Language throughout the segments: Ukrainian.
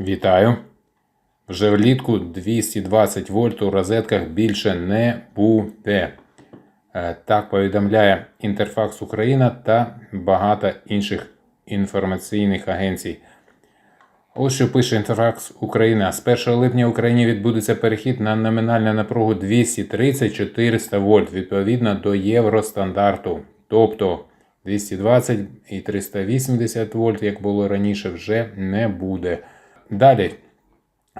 Вітаю! Вже влітку 220 вольт у розетках більше не буде. Е, Так повідомляє Інтерфакс Україна та багато інших інформаційних агенцій. Ось що пише Інтерфакс Україна. З 1 липня в Україні відбудеться перехід на номінальну напругу 230-400 вольт відповідно до євростандарту. Тобто 220 і 380 вольт, як було раніше, вже не буде. Далі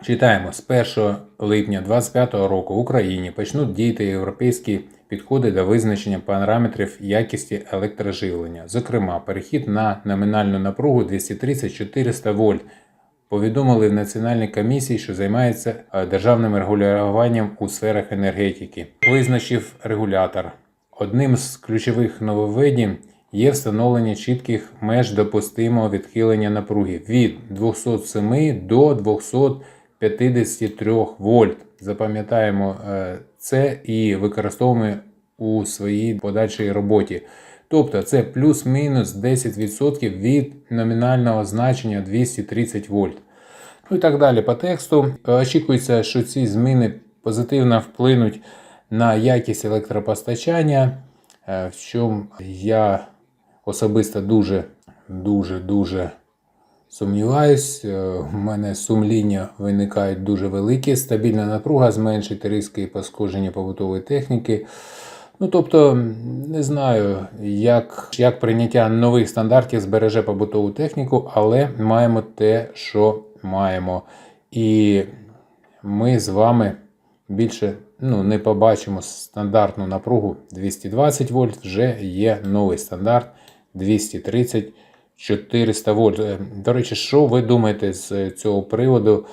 читаємо: з 1 липня 2025 року в Україні почнуть діяти європейські підходи до визначення параметрів якості електроживлення. Зокрема, перехід на номінальну напругу 230-400 вольт. Повідомили в Національній комісії, що займається е, державним регулюванням у сферах енергетики. Визначив регулятор. Одним з ключових нововведень є встановлення чітких меж допустимого відхилення напруги від 207 до 253 вольт. Запам'ятаємо е, це і використовуємо у своїй подальшій роботі. Тобто це плюс-мінус 10% від номінального значення 230 вольт. Ну і так далі по тексту. Очікується, що ці зміни позитивно вплинуть на якість електропостачання, е, в чому я особисто дуже, дуже, дуже сумніваюсь. Е, У мене сумління виникають дуже великі, стабільна напруга зменшить риски пошкодження побутової техніки. Ну, тобто, не знаю, як, як прийняття нових стандартів збереже побутову техніку, але маємо те, що маємо. І ми з вами більше ну, не побачимо стандартну напругу 220 вольт, вже є новий стандарт 230 400 вольт. Е, До речі, що ви думаєте з цього приводу?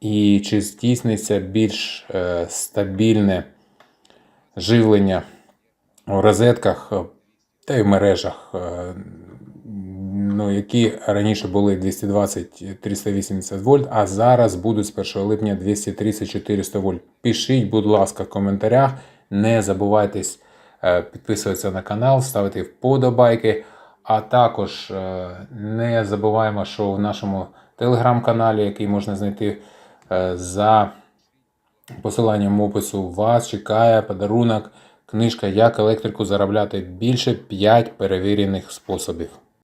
І чи здійсниться більш е, стабільне живлення у розетках е, та й в мережах, ну, які раніше були 220-380 вольт, а зараз будуть з 1 липня 230-400 вольт. Пишіть, будь ласка, в коментарях. Не забувайтесь підписуватися на канал, ставити вподобайки. А також е, не забуваємо, що в нашому телеграм-каналі, який можна знайти е, за посиланням опису, вас чекає подарунок, книжка Як електрику заробляти більше 5 перевірених способів.